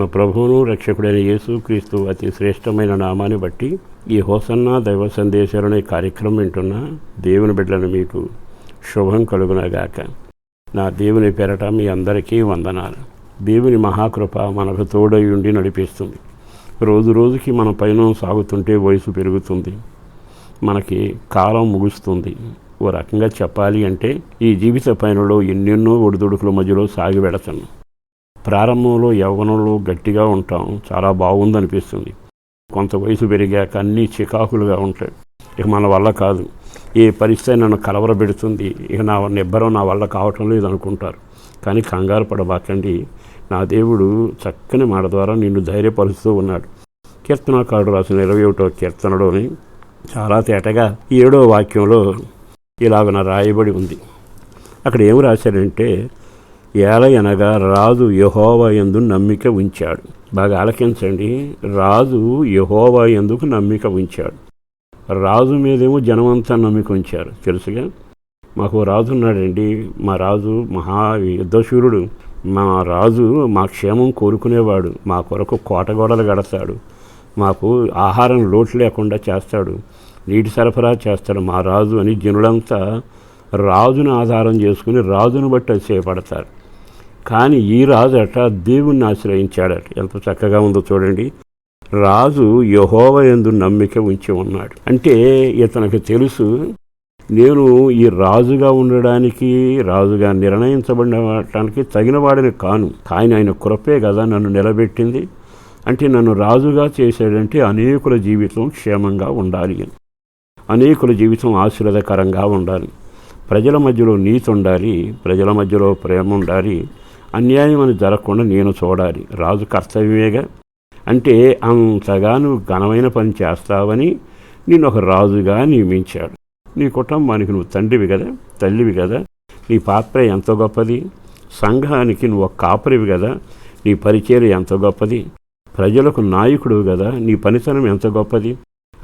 మన ప్రభువును రక్షకుడైన యేసుక్రీస్తు అతి శ్రేష్టమైన నామాన్ని బట్టి ఈ హోసన్న దైవ సందేశాలు అనే కార్యక్రమం వింటున్న దేవుని బిడ్డలను మీకు శుభం కలుగునగాక. నా దేవుని పెరట మీ అందరికీ వందనాలు. దేవుని మహాకృప మనకు తోడై ఉండి నడిపిస్తుంది. రోజు రోజుకి మన పైన సాగుతుంటే వయసు పెరుగుతుంది. మనకి కాలం ముగుస్తుంది. ఓ రకంగా చెప్పాలి అంటే ఈ జీవిత పయనంలో ఎన్నెన్నో ఒడిదుడుకుల మధ్యలో సాగి వెడతాను ప్రారంభంలో యవ్వనంలో గట్టిగా ఉంటాం. చాలా బాగుందనిపిస్తుంది. కొంత వయసు పెరిగాక అన్నీ చికాకులుగా ఉంటాయి. ఇక మన వల్ల కాదు. ఏ పరిస్థితి నన్ను కలవరబెడుతుంది? ఇక నా నిబ్బరం నా వల్ల కావటం లేదు అనుకుంటారు కానీ కంగారు పడబాకండి. నా దేవుడు చక్కని మాట ద్వారా నిన్ను ధైర్యపరుస్తూ ఉన్నాడు. కీర్తనకారుడు రాసిన ఇరవై ఒకటో కీర్తనలోని చాలా తేటగా ఏడో వాక్యంలో ఇలాగ రాయబడి ఉంది. అక్కడ ఏం రాశాడంటే ఏలయనగా రాజు యహోవ ఎందు నమ్మిక ఉంచాడు. బాగా ఆలకించండి. రాజు యహోవ ఎందుకు నమ్మిక ఉంచాడు. రాజు మీదేమో జనమంతా నమ్మిక ఉంచారు. తెలుసుగా? మాకు రాజు ఉన్నాడండి. మా రాజు మహా యుద్ధశూరుడు. మా రాజు మా క్షేమం కోరుకునేవాడు. మా కొరకు కోటగోడలు గడతాడు మాకు ఆహారం లోటు లేకుండా చేస్తాడు. నీటి సరఫరా చేస్తాడు మా రాజు అని జనులంతా రాజును ఆధారం చేసుకుని రాజును బట్టి సేపడతారు కానీ ఈ రాజు అట దేవుణ్ణి ఆశ్రయించాడట. ఎంత చక్కగా ఉందో చూడండి. రాజు యహోవ ఎందు నమ్మిక ఉంచి ఉన్నాడు. అంటే ఇతనికి తెలుసు నేను ఈ రాజుగా ఉండడానికి రాజుగా నిర్ణయించబడటానికి తగినవాడిని కాను. కానీ ఆయన కృపే కదా నన్ను నిలబెట్టింది. అంటే నన్ను రాజుగా చేశాడంటే అనేకుల జీవితం క్షేమంగా ఉండాలి అని. అనేకుల జీవితం ఆశీర్వదకరంగా ఉండాలి. ప్రజల మధ్యలో నీతి ఉండాలి. ప్రజల మధ్యలో ప్రేమ ఉండాలి. అన్యాయం అని జరగకుండా నేను చూడాలి. రాజు కర్తవ్యమేగా. అంటే అంతగా నువ్వు ఘనమైన పని చేస్తావని నేను ఒక రాజుగా నియమించాడు. నీ కుటుంబానికి నువ్వు తండ్రివి కదా తల్లివి కదా నీ పాత్ర ఎంత గొప్పది సంఘానికి నువ్వు ఒక కాపరివి కదా నీ పరిచయం ఎంత గొప్పది ప్రజలకు నాయకుడు కదా నీ పనితనం ఎంత గొప్పది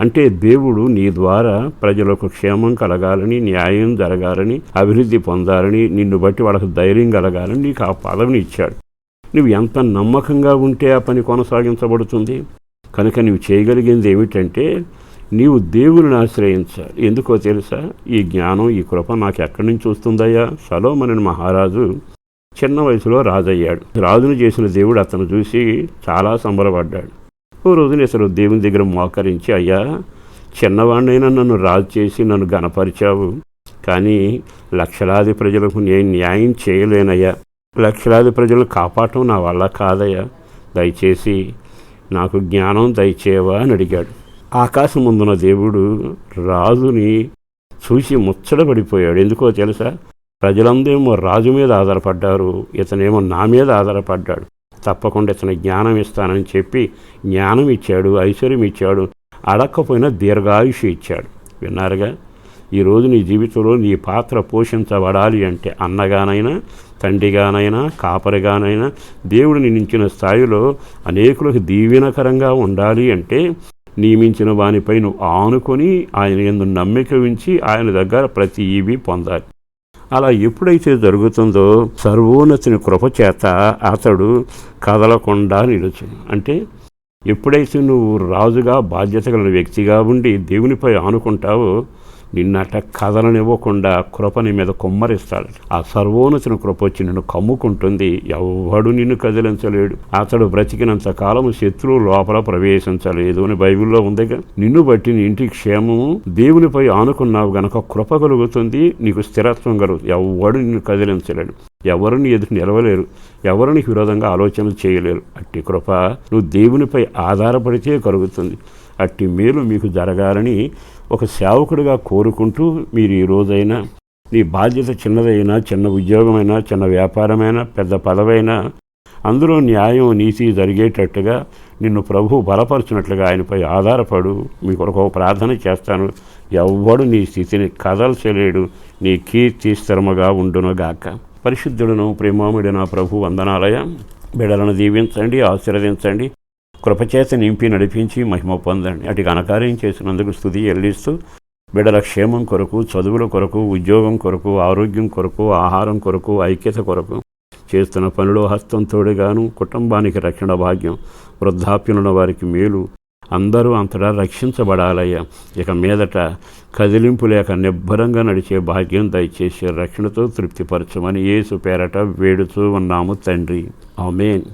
అంటే దేవుడు నీ ద్వారా ప్రజలకు క్షేమం కలగాలని న్యాయం జరగాలని అభివృద్ధి పొందాలని నిన్ను బట్టి వాళ్ళకు ధైర్యం కలగాలని నీకు ఆ పదవిని ఇచ్చాడు. నువ్వు ఎంత నమ్మకంగా ఉంటే ఆ పని కొనసాగించబడుతుంది? కనుక నువ్వు చేయగలిగింది ఏమిటంటే నీవు దేవుని ఆశ్రయించాలి. ఎందుకో తెలుసా? ఈ జ్ఞానం ఈ కృప నాకు ఎక్కడి నుంచి వస్తుందయ్యా? సలోమని మహారాజు చిన్న వయసులో రాజయ్యాడు. రాజును చేసిన దేవుడు అతను చూసి చాలా సంబరపడ్డాడు. ఓ రోజున అసలు దేవుని దగ్గర మోకరించి అయ్యా చిన్నవాడినైనా నన్ను రాజు చేసి నన్ను గనపరిచావు కానీ లక్షలాది ప్రజలకు నేను న్యాయం చేయలేనయ్యా. లక్షలాది ప్రజలు కాపాడటం నా వల్ల కాదయ్యా. దయచేసి నాకు జ్ఞానం దయచేవా అని అడిగాడు. ఆకాశం ముందున్న దేవుడు రాజుని చూసి ముచ్చటపడిపోయాడు. ఎందుకో తెలుసా? ప్రజలందేమో రాజు మీద ఆధారపడ్డారు ఇతనేమో నా మీద ఆధారపడ్డాడు. తప్పకుండా ఇతను జ్ఞానం ఇస్తానని చెప్పి జ్ఞానం ఇచ్చాడు ఐశ్వర్యం ఇచ్చాడు అడక్కపోయినా దీర్ఘాయుష ఇచ్చాడు. విన్నారుగా? ఈరోజు నీ జీవితంలో నీ పాత్ర పోషించబడాలి అంటే అన్నగానైనా తండ్రిగానైనా కాపరిగానైనా దేవుడు నించిన స్థాయిలో అనేకులకు దీవెనకరంగా ఉండాలి అంటే నియమించిన వానిపై నువ్వు ఆనుకొని ఆయన ఎందు నమ్మిక ఉంచి ఆయన దగ్గర ప్రతి ఇవి పొందాలి. అలా ఎప్పుడైతే జరుగుతుందో సర్వోన్నతిని కృపచేత అతడు కదలకుండా నిలుచును అంటే ఎప్పుడైతే నువ్వు రాజుగా బాధ్యత కలిగిన వ్యక్తిగా ఉండి దేవునిపై ఆనుకుంటావో నిన్నట కథలనివ్వకుండా కృప నీ మీద కుమ్మరిస్తాడు. ఆ సర్వోన్నతిని కృప వచ్చి నిన్ను కమ్ముకుంటుంది. ఎవడు నిన్ను కదిలించలేడు. అతడు బ్రతికినంత కాలము శత్రువు లోపల ప్రవేశించలేదు అని బైబిల్లో ఉందిగా. నిన్ను బట్టి నీ ఇంటి క్షేమము దేవునిపై ఆనుకున్నావు గనక కృప కలుగుతుంది నీకు స్థిరత్వం కలుగుతుంది ఎవడు నిన్ను కదిలించలేడు. ఎవరిని ఎదురు నిలవలేరు. ఎవరిని విరోధంగా ఆలోచనలు చేయలేరు. అట్టి కృప నువ్వు దేవునిపై ఆధారపడితే కలుగుతుంది. అట్టి మేలు మీకు జరగాలని ఒక సేవకుడిగా కోరుకుంటూ మీరు ఈ రోజైనా నీ బాధ్యత చిన్నదైనా చిన్న ఉద్యోగమైనా చిన్న వ్యాపారమైనా పెద్ద పదవైనా అందులో న్యాయం నీతి జరిగేటట్టుగా నిన్ను ప్రభు బలపరుచినట్లుగా ఆయనపై ఆధారపడు. మీ కొరకు ఒక ప్రార్థన చేస్తాను. ఎవ్వడు నీ స్థితిని కదల్చలేడు. నీ కీర్తి స్థిరముగా ఉండునుగాక. పరిశుద్ధుడును ప్రేమాముడిన ప్రభు వందనాలయ. బిడలను దీవించండి ఆశీర్వదించండి. కృపచేత నింపి నడిపించి మహిమ పొందండి. అటు ఘనకార్యం చేసినందుకు స్థుతి ఎల్లిస్తూ బిడ్డల క్షేమం కొరకు చదువుల కొరకు ఉద్యోగం కొరకు ఆరోగ్యం కొరకు ఆహారం కొరకు ఐక్యత కొరకు చేస్తున్న పనిలో హస్తం తోడుగాను కుటుంబానికి రక్షణ భాగ్యం వృద్ధాప్యులున్న వారికి మేలు. అందరూ అంతటా రక్షించబడాలయ్యా. ఇక మీదట కదిలింపు లేక నిబ్బరంగా నడిచే భాగ్యం దయచేసి రక్షణతో తృప్తిపరచమని ఏసు పేరట వేడుతూ ఉన్నాము తండ్రి. ఆమెన్.